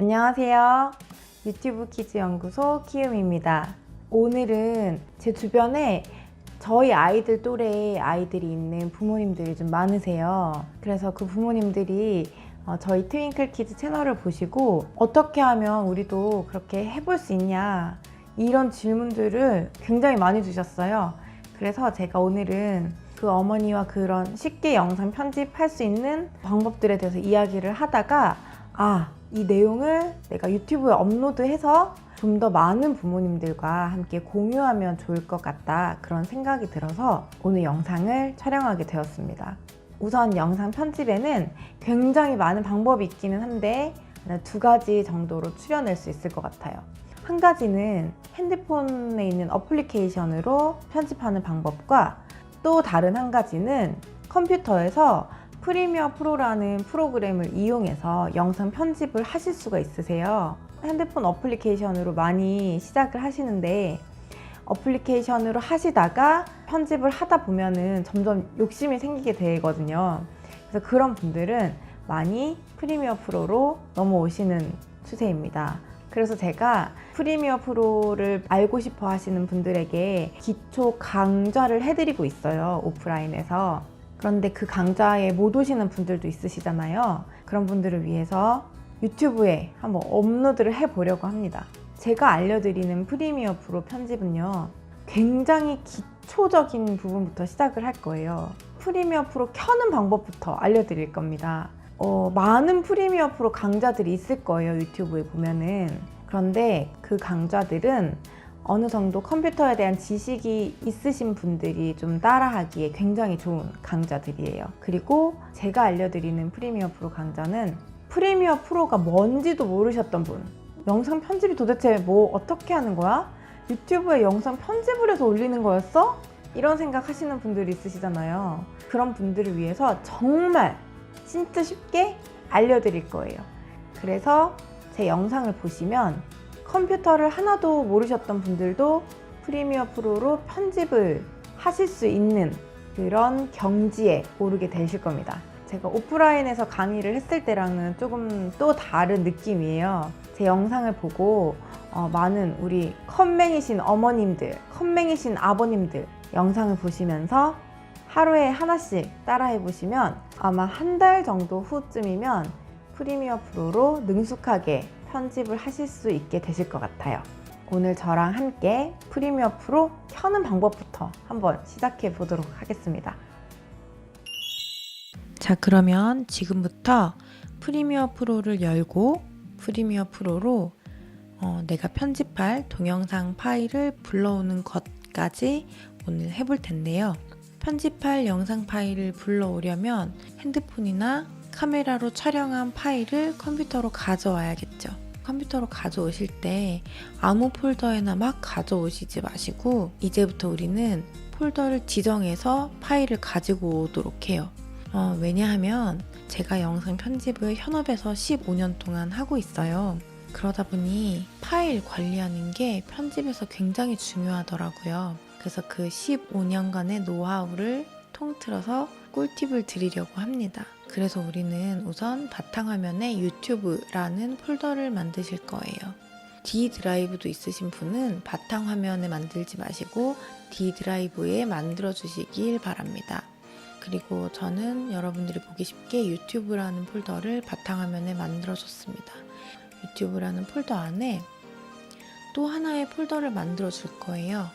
안녕하세요. 유튜브 키즈 연구소 키움입니다. 오늘은 제 주변에 저희 아이들 또래의 아이들이 있는 부모님들이 좀 많으세요. 그래서 그 부모님들이 어, 저희 트윙클 키즈 채널을 보시고 어떻게 하면 우리도 그렇게 해볼 수 있냐 이런 질문들을 굉장히 많이 주셨어요. 그래서 제가 오늘은 그 어머니와 그런 쉽게 영상 편집할 수 있는 방법들에 대해서 이야기를 하다가 아, 이 내용을 내가 유튜브에 업로드해서 좀 더 많은 부모님들과 함께 공유하면 좋을 것 같다 그런 생각이 들어서 오늘 영상을 촬영하게 되었습니다. 우선 영상 편집에는 굉장히 많은 방법이 있기는 한데 두 가지 정도로 추려낼 수 있을 것 같아요. 한 가지는 핸드폰에 있는 어플리케이션으로 편집하는 방법과 또 다른 한 가지는 컴퓨터에서 프리미어 프로라는 프로그램을 이용해서 영상 편집을 하실 수가 있으세요. 핸드폰 어플리케이션으로 많이 시작을 하시는데 어플리케이션으로 하시다가 편집을 하다 보면은 점점 욕심이 생기게 되거든요. 그래서 그런 분들은 많이 프리미어 프로로 넘어오시는 추세입니다. 그래서 제가 프리미어 프로를 알고 싶어 하시는 분들에게 기초 강좌를 해드리고 있어요. 오프라인에서. 그런데 그 강좌에 못 오시는 분들도 있으시잖아요. 그런 분들을 위해서 유튜브에 한번 업로드를 해보려고 합니다. 제가 알려드리는 프리미어 프로 편집은요, 굉장히 기초적인 부분부터 시작을 할 거예요. 프리미어 프로 켜는 방법부터 알려드릴 겁니다. 어, 많은 프리미어 프로 강좌들이 있을 거예요, 유튜브에 보면은. 그런데 그 강좌들은 어느 정도 컴퓨터에 대한 지식이 있으신 분들이 좀 따라하기에 굉장히 좋은 강좌들이에요. 그리고 제가 알려드리는 프리미어 프로 강좌는 프리미어 프로가 뭔지도 모르셨던 분, 영상 편집이 도대체 뭐 어떻게 하는 거야? 유튜브에 영상 편집을 해서 올리는 거였어? 이런 생각 하시는 분들이 있으시잖아요. 그런 분들을 위해서 정말 진짜 쉽게 알려드릴 거예요. 그래서 제 영상을 보시면 컴퓨터를 하나도 모르셨던 분들도 프리미어 프로로 편집을 하실 수 있는 그런 경지에 오르게 되실 겁니다. 제가 오프라인에서 강의를 했을 때랑은 조금 또 다른 느낌이에요. 제 영상을 보고 어, 많은 우리 컴맹이신 어머님들, 컴맹이신 아버님들 영상을 보시면서 하루에 하나씩 따라해 보시면 아마 한 달 정도 후쯤이면 프리미어 프로로 능숙하게 편집을 하실 수 있게 되실 것 같아요. 오늘 저랑 함께 프리미어 프로 켜는 방법부터 한번 시작해 보도록 하겠습니다. 자, 그러면 지금부터 프리미어 프로를 열고 프리미어 프로로 어, 내가 편집할 동영상 파일을 불러오는 것까지 오늘 해볼 텐데요. 편집할 영상 파일을 불러오려면 핸드폰이나 카메라로 촬영한 파일을 컴퓨터로 가져와야겠죠. 컴퓨터로 가져오실 때 아무 폴더에나 막 가져오시지 마시고 이제부터 우리는 폴더를 지정해서 파일을 가지고 오도록 해요. 어, 왜냐하면 제가 영상 편집을 현업에서 15년 동안 하고 있어요. 그러다 보니 파일 관리하는 게 편집에서 굉장히 중요하더라고요. 그래서 그 15년간의 노하우를 통틀어서 꿀팁을 드리려고 합니다. 그래서 우리는 우선 바탕화면에 유튜브라는 폴더를 만드실 거예요. D 드라이브도 있으신 분은 바탕화면에 만들지 마시고 D 드라이브에 만들어 주시길 바랍니다. 그리고 저는 여러분들이 보기 쉽게 유튜브라는 폴더를 바탕화면에 만들어 줬습니다. 유튜브라는 폴더 안에 또 하나의 폴더를 만들어 줄 거예요.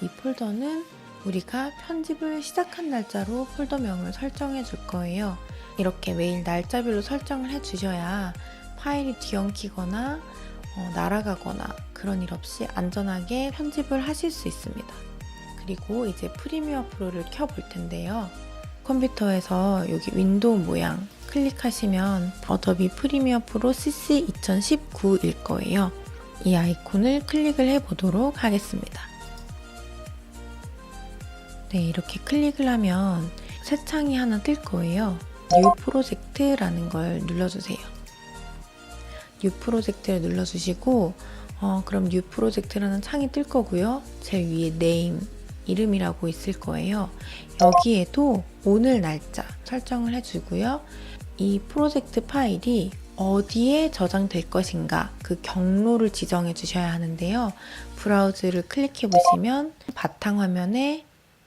이 폴더는 우리가 편집을 시작한 날짜로 폴더명을 설정해 줄 거예요. 이렇게 매일 날짜별로 설정을 해 주셔야 파일이 뒤엉키거나 어, 날아가거나 그런 일 없이 안전하게 편집을 하실 수 있습니다. 그리고 이제 프리미어 프로를 켜 볼 텐데요. 컴퓨터에서 여기 윈도우 모양 클릭하시면 어도비 프리미어 프로 CC 2019일 거예요. 이 아이콘을 클릭을 해 보도록 하겠습니다. 네, 이렇게 클릭을 하면 새 창이 하나 뜰 거예요. 뉴 프로젝트라는 걸 눌러주세요. 뉴 프로젝트를 눌러주시고 어, 그럼 뉴 프로젝트라는 창이 뜰 거고요. 제일 위에 네임 이름이라고 있을 거예요. 여기에도 오늘 날짜 설정을 해주고요. 이 프로젝트 파일이 어디에 저장될 것인가 그 경로를 지정해 주셔야 하는데요. 브라우즈를 클릭해 보시면 바탕화면에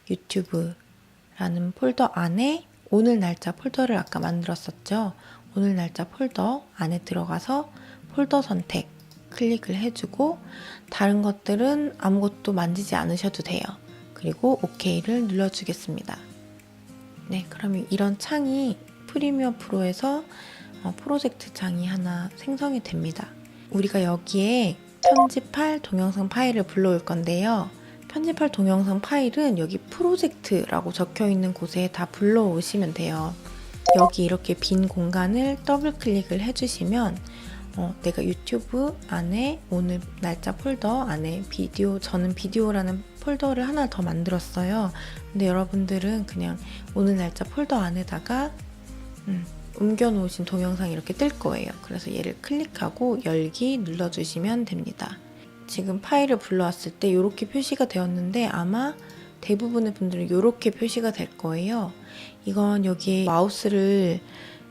유튜브라는 폴더 안에 오늘 날짜 폴더를 아까 만들었었죠. 오늘 날짜 폴더 안에 들어가서 폴더 선택 클릭을 해주고 다른 것들은 아무것도 만지지 않으셔도 돼요. 그리고 OK를 눌러주겠습니다. 네, 그러면 이런 창이 프리미어 프로에서 어, 프로젝트 창이 하나 생성이 됩니다. 우리가 여기에 편집할 동영상 파일을 불러올 건데요. 편집할 동영상 파일은 여기 프로젝트라고 적혀 있는 곳에 다 불러오시면 돼요. 여기 이렇게 빈 공간을 더블 클릭을 해주시면 어, 내가 유튜브 안에 오늘 날짜 폴더 안에 비디오 저는 비디오라는 폴더를 하나 더 만들었어요. 근데 여러분들은 그냥 오늘 날짜 폴더 안에다가 음, 옮겨 놓으신 동영상이 이렇게 뜰 거예요. 그래서 얘를 클릭하고 열기 눌러주시면 됩니다. 지금 파일을 불러왔을 때 이렇게 표시가 되었는데 아마 대부분의 분들은 이렇게 표시가 될 거예요. 이건 여기에 마우스를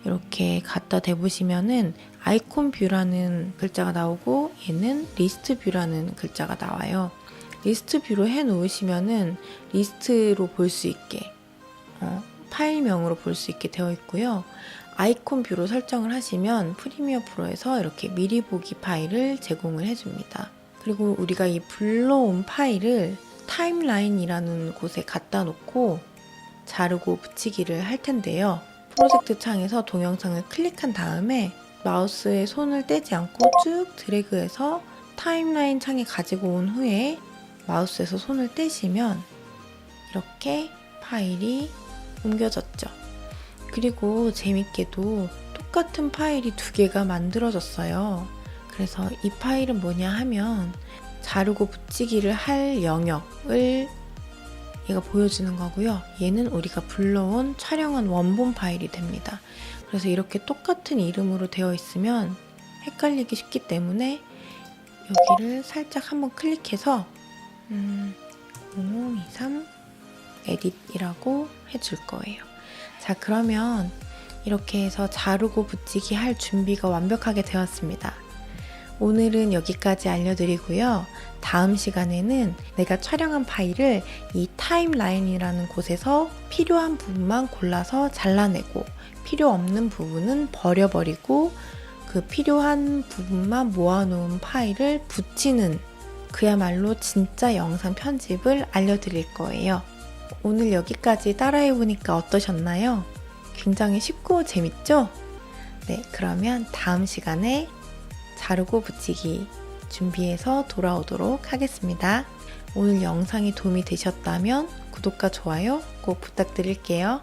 이렇게 갖다 대보시면은 아이콘 뷰라는 글자가 나오고 얘는 리스트 뷰라는 글자가 나와요. 리스트 뷰로 해 놓으시면은 리스트로 볼 수 있게 어, 파일명으로 볼 수 있게 되어 있고요. 아이콘 뷰로 설정을 하시면 프리미어 프로에서 이렇게 미리 보기 파일을 제공을 해줍니다. 그리고 우리가 이 불러온 파일을 타임라인이라는 곳에 갖다 놓고 자르고 붙이기를 할 텐데요. 프로젝트 창에서 동영상을 클릭한 다음에 마우스에 손을 떼지 않고 쭉 드래그해서 타임라인 창에 가지고 온 후에 마우스에서 손을 떼시면 이렇게 파일이 옮겨졌죠. 그리고 재밌게도 똑같은 파일이 두 개가 만들어졌어요. 그래서 이 파일은 뭐냐 하면 자르고 붙이기를 할 영역을 얘가 보여주는 거고요. 얘는 우리가 불러온 촬영한 원본 파일이 됩니다. 그래서 이렇게 똑같은 이름으로 되어 있으면 헷갈리기 쉽기 때문에 여기를 살짝 한번 클릭해서 음, 0023 에딧이라고 해줄 거예요. 자, 그러면 이렇게 해서 자르고 붙이기 할 준비가 완벽하게 되었습니다. 오늘은 여기까지 알려드리고요. 다음 시간에는 내가 촬영한 파일을 이 타임라인이라는 곳에서 필요한 부분만 골라서 잘라내고 필요 없는 부분은 버려버리고 그 필요한 부분만 모아놓은 파일을 붙이는 그야말로 진짜 영상 편집을 알려드릴 거예요. 오늘 여기까지 따라해보니까 어떠셨나요? 굉장히 쉽고 재밌죠? 네, 그러면 다음 시간에 자르고 붙이기 준비해서 돌아오도록 하겠습니다. 오늘 영상이 도움이 되셨다면 구독과 좋아요 꼭 부탁드릴게요.